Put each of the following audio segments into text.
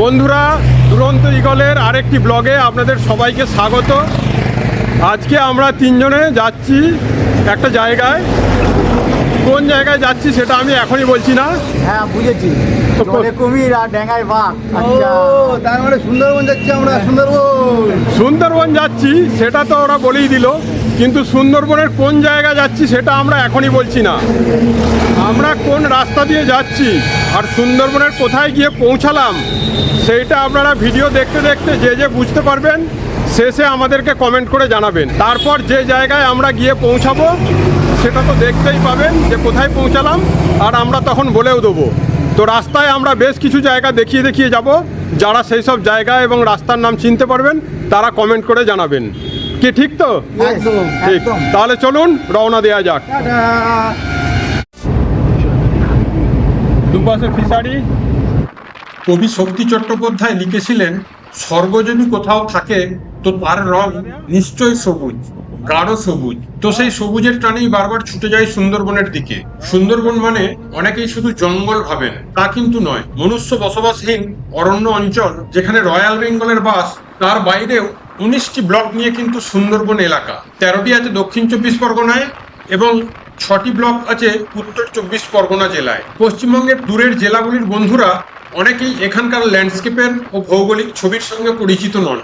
বন্ধুরা দুরন্ত ইগলের আরেকটি ব্লগে আপনাদের সবাইকে স্বাগত। আজকে আমরা তিনজনে যাচ্ছি একটা জায়গায়। কোন জায়গায় যাচ্ছি সেটা আমি এখনই বলছি না। হ্যাঁ বুঝেছি। কুমির আর ডেঙ্গায় বাঘ। ও আচ্ছা তার মানে সুন্দরবন যাচ্ছি আমরা সুন্দরবন। সুন্দরবন যাচ্ছি সেটা তো ওরা বলেই দিল। কিন্তু সুন্দরবনের কোন জায়গা যাচ্ছি সেটা আমরা এখনই বলছি না। আমরা কোন রাস্তা দিয়ে যাচ্ছি আর সুন্দরবনের কোথায় গিয়ে পৌঁছালাম, সেইটা আপনারা ভিডিও দেখতে দেখতে যে যে বুঝতে পারবেন, শেষে আমাদেরকে কমেন্ট করে জানাবেন। তারপর যে জায়গায় আমরা গিয়ে পৌঁছাবো, সেটা তো দেখতেই পাবেন যে কোথায় পৌঁছালাম আর আমরা তখন বলেও দেবো। তো রাস্তায় আমরা বেশ কিছু জায়গা দেখিয়ে দেখিয়ে যাব, যারা সেই সব জায়গা এবং রাস্তার নাম চিনতে পারবেন, তারা কমেন্ট করে জানাবেন। কি ঠিক তো? ঠিক। তাহলে চলুন রওনা দেওয়া যাক। দুপাশে ফিশারি। কবি শক্তি চট্টোপাধ্যায় লিখেছিলেন স্বর্গ যদি কোথাও থাকে তো তার রং নিশ্চয়ই সবুজ গাঢ় সবুজ। তো সেই সবুজের টানেই বারবার ছুটে যায় সুন্দরবনের দিকে। সুন্দরবন মানে অনেকেই শুধু জঙ্গল ভাবেন তা কিন্তু নয়। মনুষ্য বসবাসহীন অরণ্য অঞ্চল যেখানে রয়্যাল বেঙ্গলের বাস তার বাইরেও উনিশটি ব্লক নিয়ে কিন্তু সুন্দরবন এলাকা। তেরোটি আছে দক্ষিণ চব্বিশ পরগনায় এবং ছটি ব্লক আছে উত্তর চব্বিশ পরগনা জেলায়। পশ্চিমবঙ্গের দূরের জেলাগুলির বন্ধুরা অনেকেই এখানকার ল্যান্ডস্কেপের ও ভৌগোলিক ছবির সঙ্গে পরিচিত নন।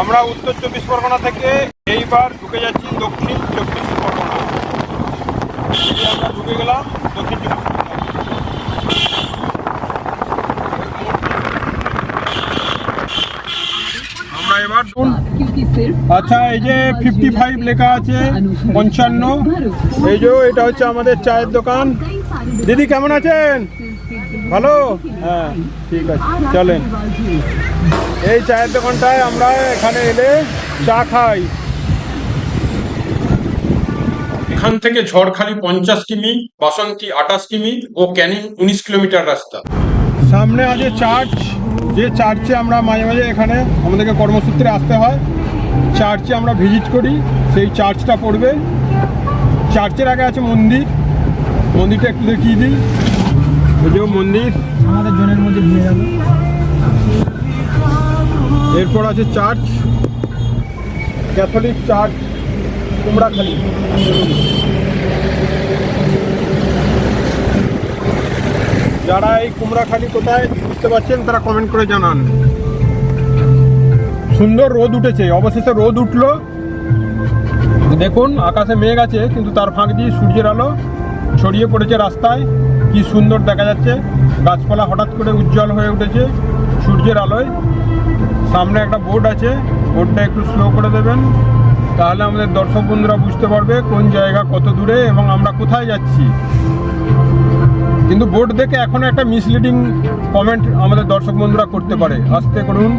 আমরা উত্তর চব্বিশ পরগনা থেকে এইবার ঢুকে যাচ্ছি দক্ষিণ চব্বিশ পরগনা। আমরা ঢুকে গেলাম দক্ষিণ চব্বিশ পরগনা। আচ্ছা এই যে ফিফটি ফাইভ লেখা আছে পঞ্চান্ন। এই যে এটা হচ্ছে আমাদের চায়ের দোকান। দিদি কেমন আছেন? ভালো? হ্যাঁ ঠিক আছে চলেন। এই চায়ের দোকানটায় আমরা এখানে এলে চা খাই। এখান থেকে ঝড়খালি পঞ্চাশ কিমি বাসন্তী আঠাশ কিমি ও ক্যানিং উনিশ কিলোমিটার রাস্তা। সামনে আছে চার্চ যে চার্চে আমরা মাঝে মাঝে এখানে আমাদেরকে কর্মসূত্রে আসতে হয়। চার্চে আমরা ভিজিট করি সেই চার্চটা পড়বে। চার্চের আগে আছে মন্দির। মন্দিরটা একটু দেখিয়ে দিই। যে মন্দির। আমাদের জনের মধ্যে ভিড়ে যাবে এরপর আছে চার্চ ক্যাথলিক চার্চ কুমড়াখালি। যারা এই কুমড়াখালি কোথায় বুঝতে পারছেন, তারা কমেন্ট করে জানান। সুন্দর রোদ উঠেছে, অবশেষে রোদ উঠল। দেখুন, আকাশে মেঘ আছে, কিন্তু তার ফাঁক দিয়ে সূর্যের আলো ছড়িয়ে পড়েছে রাস্তায়। কি সুন্দর দেখা যাচ্ছে। গাছপালা হঠাৎ করে উজ্জ্বল হয়ে উঠেছে সূর্যের আলোয়। সামনে একটা বোর্ড আছে বোর্ডটা একটু স্লো করে দেবেন। তাহলে আমাদের দর্শক বন্ধুরা বুঝতে পারবে কোন জায়গা কত দূরে এবং আমরা কোথায় যাচ্ছি। কিন্তু বোর্ড দেখে এখন একটা মিসলিডিং কমেন্ট আমাদের দর্শক বন্ধুরা করতে পারে। আস্তে করুন।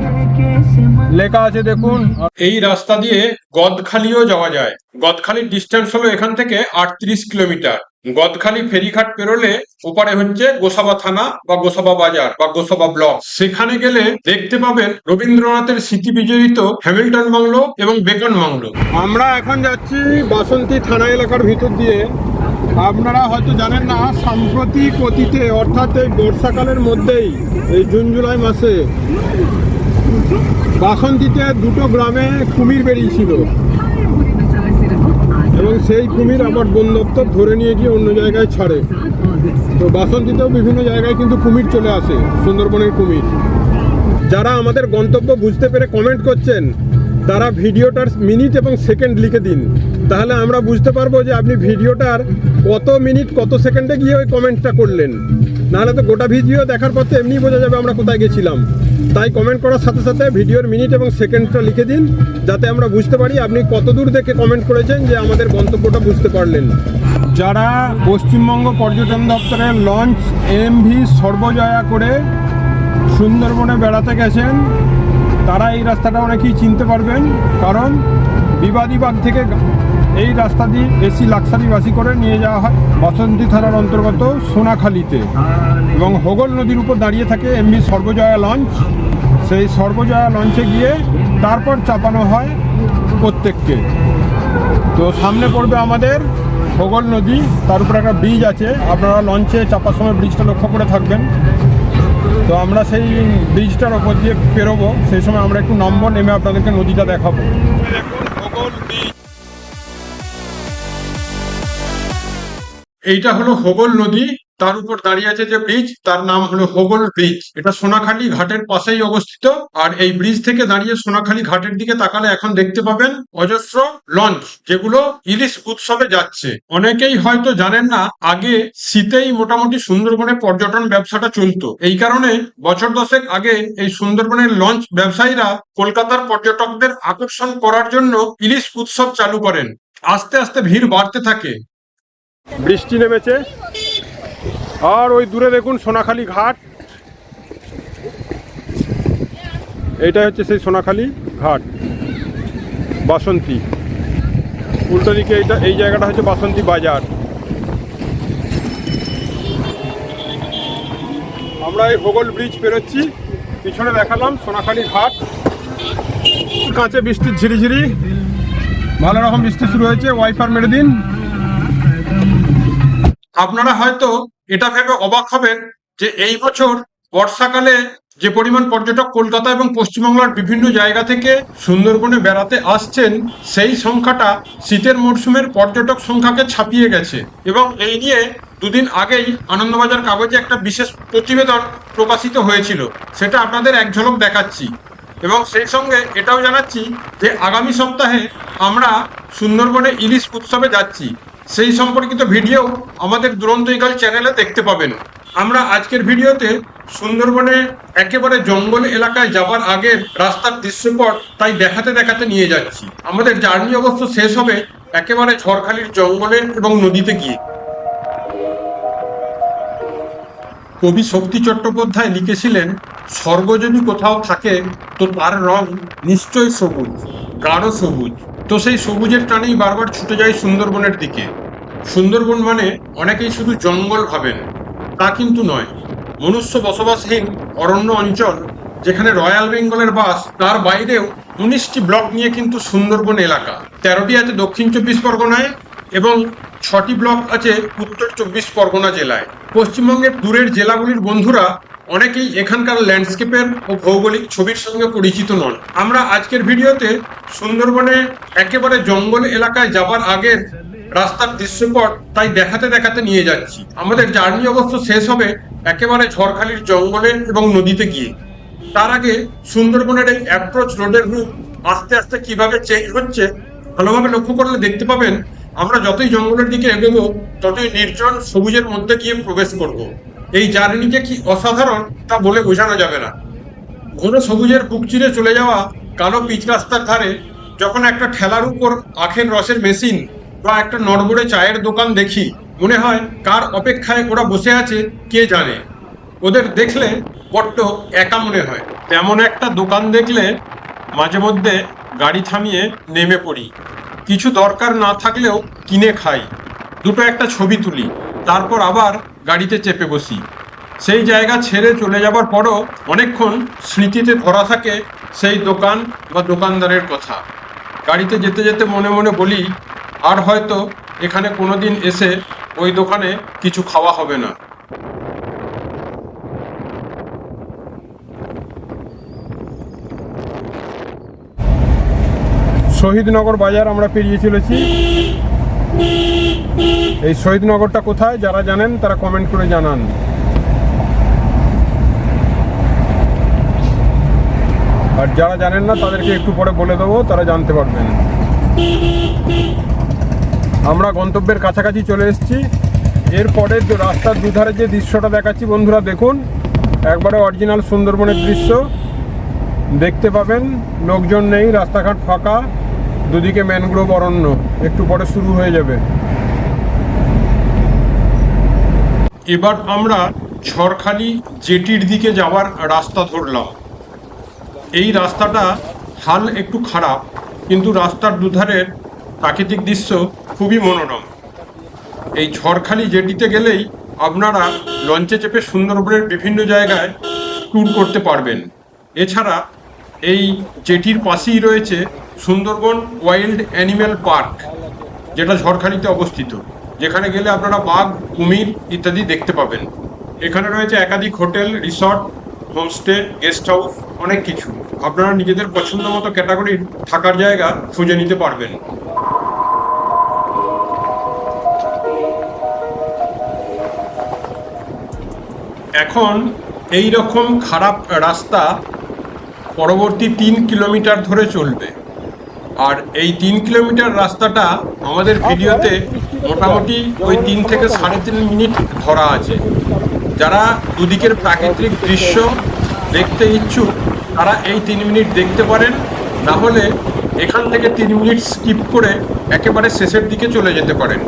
লেখা আছে দেখুন। এই রাস্তা দিয়ে গদখালিও যাওয়া যায়। গদখালির ডিস্টেন্স হলো এখান থেকে আটত্রিশ কিলোমিটার। গদখালি ফেরিঘাট পেরোলে ওপারে হচ্ছে গোসাবা থানা বা গোসাবা বাজার বা গোসাবা ব্লক। সেখানে গেলে দেখতে পাবেন রবীন্দ্রনাথের স্মৃতি বিজড়িত হ্যামিল্টন বাংলো এবং বেকন বাংলো আমরা এখন যাচ্ছি বাসন্তী থানা এলাকার ভিতর দিয়ে। আপনারা হয়তো জানেন না সাম্প্রতিক অতীতে অর্থাৎ এই বর্ষাকালের মধ্যেই, এই জুন, জুলাই মাসে, বাসন্তীতে দুটো গ্রামে কুমির বেরিয়েছিল। এবং সেই কুমির আবার বন দপ্তর ধরে নিয়ে গিয়ে অন্য জায়গায় ছাড়ে। তো বাসন্তীতেও বিভিন্ন জায়গায় কিন্তু কুমির চলে আসে, সুন্দরবনের কুমির। যারা আমাদের গন্তব্য বুঝতে পেরে কমেন্ট করছেন, তারা ভিডিওটার মিনিট এবং সেকেন্ড লিখে দিন। তাহলে আমরা বুঝতে পারব যে আপনি ভিডিওটার কত মিনিট, কত সেকেন্ডে গিয়ে ওই কমেন্টটা করলেন। নাহলে তো গোটা ভিডিও দেখার পর তো এমনি বোঝা যাবে আমরা কোথায় গেছিলাম। তাই কমেন্ট করার সাথে সাথে ভিডিওর মিনিট এবং সেকেন্ডটা লিখে দিন, যাতে আমরা বুঝতে পারি আপনি কত দূর দেখে কমেন্ট করেছেন যে আমাদের গন্তব্যটা বুঝতে পারলেন। যারা পশ্চিমবঙ্গ পর্যটন দপ্তরের লঞ্চ এম ভি সর্বজয়া করে সুন্দরবনে বেড়াতে গেছেন, তারা এই রাস্তাটা অনেকেই চিনতে পারবেন। কারণ বিবাদীবাগ থেকে এই রাস্তা দিয়ে এসি লাক্সারি বাসি করে নিয়ে যাওয়া হয়। বসন্তী থানার অন্তর্গত সোনাখালীতে। এবং হোগল নদীর উপর দাঁড়িয়ে থাকে এমবি সর্বজয়া লঞ্চ। সেই সর্বজয়া লঞ্চে গিয়ে তারপর চাপানো হয় প্রত্যেককে। তো সামনে পড়বে আমাদের হোগল নদী। তার উপরে একটা ব্রিজ আছে। আপনারা লঞ্চে চাপার সময় ব্রিজটা লক্ষ্য করে থাকবেন। তো আমরা সেই ব্রিজটার ওপর দিয়ে পেরোবো সেই সময় আমরা একটু নামবো নেমে আপনাদেরকে নদীটা দেখাবো। এইটা হলো হোগল নদী, তার উপর দাঁড়িয়ে আছে যে ব্রিজ, তার নাম হলো হোগল ব্রিজ। এটা সোনাখালী ঘাটের পাশেই অবস্থিত, আর এই ব্রিজ থেকে দাঁড়িয়ে সোনাখালী ঘাটের দিকে তাকালে এখন দেখতে পাবেন অজস্র লঞ্চ, যেগুলো ইলিশ উৎসবে যাচ্ছে। অনেকেই হয়তো জানেন না, আগে শীতেই মোটামুটি সুন্দরবনে পর্যটন ব্যবসাটা চলতো। এই কারণে বছর দশেক আগে এই সুন্দরবনের লঞ্চ ব্যবসায়ীরা কলকাতার পর্যটকদের আকর্ষণ করার জন্য ইলিশ উৎসব চালু করেন। আস্তে আস্তে ভিড় বাড়তে থাকে। বৃষ্টি নেমেছে। আর ওই দূরে দেখুন সোনাখালী ঘাট। এইটা হচ্ছে সেই সোনাখালী ঘাট, বাসন্তী। উল্টো দিকে এইটা, এই জায়গাটা হচ্ছে বাসন্তী বাজার। আমরা এই ভোগল ব্রিজ পেরোচ্ছি, পিছনে দেখালাম সোনাখালী ঘাট। কাঁচে বৃষ্টির ঝিরিঝিরি, ভালো রকম বৃষ্টি শুরু হয়েছে ওয়াইফার মেরে দিন। আপনারা হয়তো এটা ভেবে অবাক হবেন যে এই বছর বর্ষাকালে যে পরিমাণ পর্যটক কলকাতা এবং পশ্চিমবাংলার বিভিন্ন জায়গা থেকে সুন্দরবনে বেড়াতে আসছেন, সেই সংখ্যাটা শীতের মরশুমের পর্যটক সংখ্যাকে ছাপিয়ে গেছে। এবং এই নিয়ে দুদিন আগেই আনন্দবাজার কাগজে একটা বিশেষ প্রতিবেদন প্রকাশিত হয়েছিল। সেটা আপনাদের এক ঝলক দেখাচ্ছি। এবং সেই সঙ্গে এটাও জানাচ্ছি যে আগামী সপ্তাহে আমরা সুন্দরবনে ইলিশ উৎসবে যাচ্ছি। সেই সম্পর্কিত ভিডিও আমাদের দুরন্ত ইগল চ্যানেলে দেখতে পাবেন। আমরা আজকের ভিডিওতে সুন্দরবনে একেবারে জঙ্গল এলাকায় যাবার আগে রাস্তার দৃশ্যপট তাই দেখাতে দেখাতে নিয়ে যাচ্ছি। আমাদের জার্নি অবশ্য শেষ হবে একেবারে ঝড়খালির জঙ্গলে এবং নদীতে গিয়ে। কবি শক্তি চট্টোপাধ্যায় লিখেছিলেন স্বর্গ যদি কোথাও থাকে, তো তার রং নিশ্চয়ই সবুজ, গাঢ় সবুজ। তো সেই সবুজের টানেই বারবার ছুটে যায় সুন্দরবনের দিকে। সুন্দরবন মানে অনেকেই শুধু জঙ্গল ভাবেন, তা কিন্তু নয়। মনুষ্য বসবাসহীন অরণ্য অঞ্চল, যেখানে রয়্যাল বেঙ্গলের বাস, তার বাইরেও উনিশটি ব্লক নিয়ে কিন্তু সুন্দরবন এলাকা। তেরোটি আছে দক্ষিণ চব্বিশ পরগনায় এবং ছটি ব্লক আছে উত্তর চব্বিশ পরগনা জেলায়। পশ্চিমবঙ্গের দূরের জেলাগুলির বন্ধুরা অনেকেই এখানকার ল্যান্ডস্কেপের ও ভৌগোলিক ছবির সঙ্গে পরিচিত নন। আমরা আজকের ভিডিওতে সুন্দরবনে একেবারে জঙ্গল এলাকায় যাবার আগের রাস্তার দৃশ্যপট তাই দেখাতে দেখাতে নিয়ে যাচ্ছি। আমাদের জার্নি অবশ্য শেষ হবে একেবারে ঝড়খালির জঙ্গলে এবং নদীতে গিয়ে। তার আগে সুন্দরবনের এই অ্যাপ্রোচ রোডের রূপ আস্তে আস্তে কীভাবে চেঞ্জ হচ্ছে, ভালোভাবে লক্ষ্য করলে দেখতে পাবেন, আমরা যতই জঙ্গলের দিকে এগোবো, ততই নির্জন সবুজের মধ্যে গিয়ে প্রবেশ করব। এই জার্নি যে কি অসাধারণ তা বলে বোঝানো যাবে না। ঘন সবুজের বুক চিরে চলে যাওয়া কালো পিচ রাস্তার ধারে যখন একটা ঠেলার উপর আখের রসের মেশিন বা একটা নড়বড়ে চায়ের দোকান দেখি, মনে হয় কার অপেক্ষায় ওরা বসে আছে, কে জানে। ওদের দেখলে বড্ড একা মনে হয়। তেমন একটা দোকান দেখলে মাঝে মধ্যে গাড়ি থামিয়ে নেমে পড়ি। কিছু দরকার না থাকলেও কিনে খাই। দুটো একটা ছবি তুলি, তারপর আবার গাড়িতে চেপে বসি। সেই জায়গা ছেড়ে চলে যাবার পরও অনেকক্ষণ স্মৃতিতে ধরা থাকে সেই দোকান বা দোকানদারের কথা। গাড়িতে যেতে যেতে মনে মনে বলি আর হয়তো এখানে কোনোদিন এসে ওই দোকানে কিছু খাওয়া হবে না। শহীদনগর বাজার আমরা পেরিয়ে চলেছি। এই শহীদনগরটা কোথায় যারা জানেন তারা কমেন্ট করে জানান। আর যারা জানেন না তাদেরকে একটু পরে বলে দেবো তারা জানতে পারবেন। আমরা গন্তব্যের কাছাকাছি চলে এসেছি। এরপরে রাস্তার দুধারে যে দৃশ্যটা দেখাচ্ছি বন্ধুরা, দেখুন, একবারে অরিজিনাল সুন্দরবনের দৃশ্য। দেখতে পাবেন, লোকজন নেই, রাস্তাঘাট ফাঁকা, দুদিকে ম্যানগ্রোভ অরণ্য, একটু পরে শুরু হয়ে যাবে। এবার আমরা ঝড়খালি জেটির দিকে যাওয়ার রাস্তা ধরলাম। এই রাস্তাটা হাল একটু খারাপ, কিন্তু রাস্তার দুধারের প্রাকৃতিক দৃশ্য খুবই মনোরম। এই ঝড়খালি জেটিতে গেলেই আপনারা লঞ্চে চেপে সুন্দরবনের বিভিন্ন জায়গায় ট্যুর করতে পারবেন। এছাড়া এই জেটির পাশেই রয়েছে সুন্দরবন ওয়াইল্ড অ্যানিম্যাল পার্ক যেটা ঝড়খালিতে অবস্থিত। যেখানে গেলে আপনারা বাঘ, কুমির ইত্যাদি দেখতে পাবেন। এখানে রয়েছে একাধিক hotel, resort, homestay, guest house, অনেক কিছু। আপনারা নিজেদের পছন্দ মতো ক্যাটাগরির থাকার জায়গা খুঁজে নিতে পারবেন। এখন এই রকম খারাপ রাস্তা পরবর্তী তিন কিলোমিটার ধরে চলবে। আর এই তিন কিলোমিটার রাস্তাটা আমাদের ভিডিওতে মোটামুটি ওই তিন থেকে সাড়ে তিন মিনিট ধরা আছে। যারা দুদিকের প্রাকৃতিক দৃশ্য দেখতে ইচ্ছুক, তারা এই তিন মিনিট দেখতে পারেন। না হলে এখান থেকে তিন মিনিট স্কিপ করে একেবারে শেষের দিকে চলে যেতে পারেন।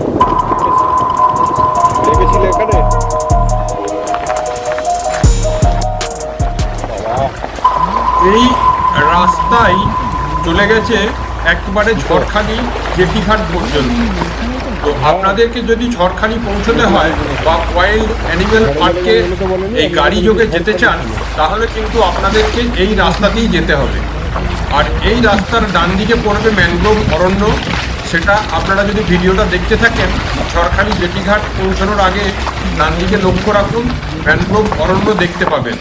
রাস্তায় চলে গেছে একবারে ঝড়খালি জেটিঘাট পর্যন্ত। তো আপনাদেরকে যদি ঝড়খালি পৌঁছতে হয় বা ওয়াইল্ড অ্যানিমেল পার্কে এই গাড়ি যোগে যেতে চান, তাহলে কিন্তু আপনাদেরকে এই রাস্তাতেই যেতে হবে। আর এই রাস্তার ডান দিকে পড়বে ম্যানগ্রোভ অরণ্য। সেটা আপনারা যদি ভিডিওটা দেখতে থাকেন, ঝড়খালি জেটিঘাট পৌঁছানোর আগে ডান দিকে লক্ষ্য রাখুন ম্যানগ্রোভ অরণ্য দেখতে পাবেন।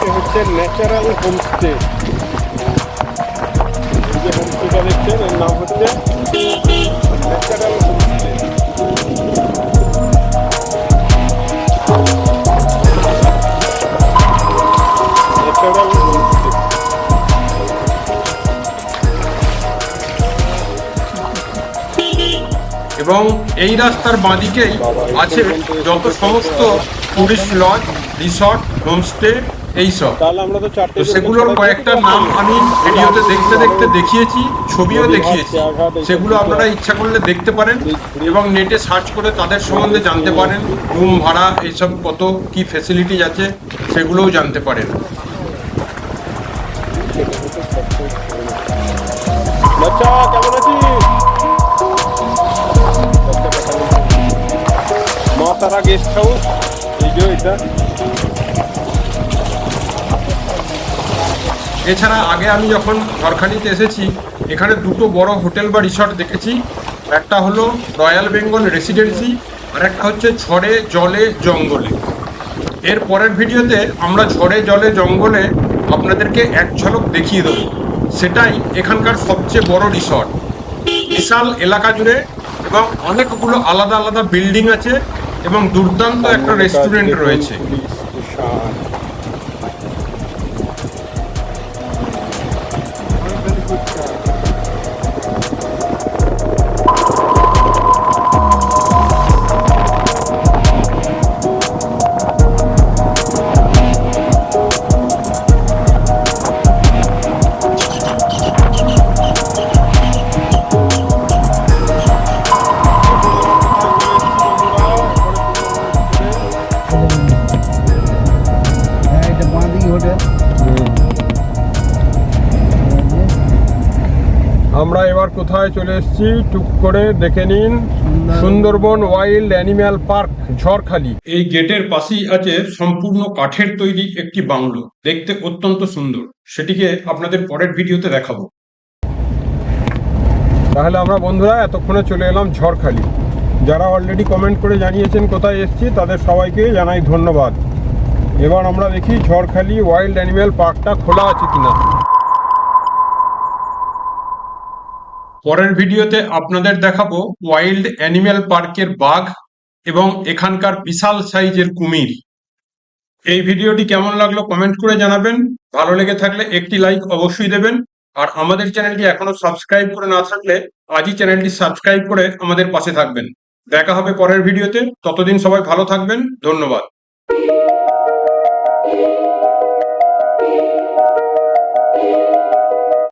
বাঁদিকে হচ্ছে ন্যাচারাল হোমস্টে যে হোমস্টেটা দেখছেন, এর নাম হচ্ছে ন্যাচারাল এবং এই রাস্তার বাঁদিকেই আছে যত সমস্ত টুরিস্ট লজ রিসর্ট হোমস্টে এইসব তাহলে আমরা তো সেগুলোর কয়েকটা নাম আমি ভিডিওতে দেখতে দেখতে দেখিয়েছি ছবিও দেখিয়েছি। সেগুলো আপনারা ইচ্ছা করলে দেখতে পারেন এবং নেটে সার্চ করে তাদের সম্বন্ধে জানতে পারেন রুম ভাড়া এইসব কত কি ফেসিলিটিজ আছে সেগুলোও জানতে পারেন। বাচ্চা কেমন আছিস? মা তারা গেস্ট হাউস এই যে এটা। এছাড়া আগে আমি যখন ঝড়খালিতে এসেছি এখানে দুটো বড় হোটেল বা রিসর্ট দেখেছি। একটা হলো রয়্যাল বেঙ্গল রেসিডেন্সি আর একটা হচ্ছে ঝড়ে জলে জঙ্গলে। এর পরের ভিডিওতে আমরা ঝড়ে জলে জঙ্গলে আপনাদেরকে এক ঝলক দেখিয়ে দেবো। সেটাই এখানকার সবচেয়ে বড় রিসর্ট। বিশাল এলাকা জুড়ে এবং অনেকগুলো আলাদা আলাদা বিল্ডিং আছে এবং দুর্দান্ত একটা রেস্টুরেন্ট রয়েছে। কোথায় চলে এসেছি টুক করে দেখে নিন। Sundarban wild animal park Jharkhali. এই গেটের পাশেই আছে সম্পূর্ণ কাঠের তৈরি একটি বাংলো। দেখতে অত্যন্ত সুন্দর। সেটিকে আপনাদের পরের ভিডিওতে দেখাবো। তাহলে আমরা বন্ধুরা এতক্ষণে চলে এলাম ঝড়খালি। যারা অলরেডি কমেন্ট করে জানিয়েছেন কোথায় এসেছি তাদের সবাইকে জানাই ধন্যবাদ। এবার আমরা দেখি ঝড়খালি ওয়াইল্ড অ্যানিম্যাল পার্কটা খোলা আছে কিনা। পরের ভিডিওতে আপনাদের দেখাবো ওয়াইল্ড অ্যানিম্যাল পার্কের বাঘ এবং এখানকার বিশাল সাইজের কুমির। এই ভিডিওটি কেমন লাগল কমেন্ট করে জানাবেন। ভালো লেগে থাকলে একটি লাইক অবশ্যই দেবেন। আর আমাদের চ্যানেলটি এখনও সাবস্ক্রাইব করে না থাকলে আজই চ্যানেলটি সাবস্ক্রাইব করে আমাদের পাশে থাকবেন। দেখা হবে পরের ভিডিওতে। ততদিন সবাই ভালো থাকবেন। ধন্যবাদ।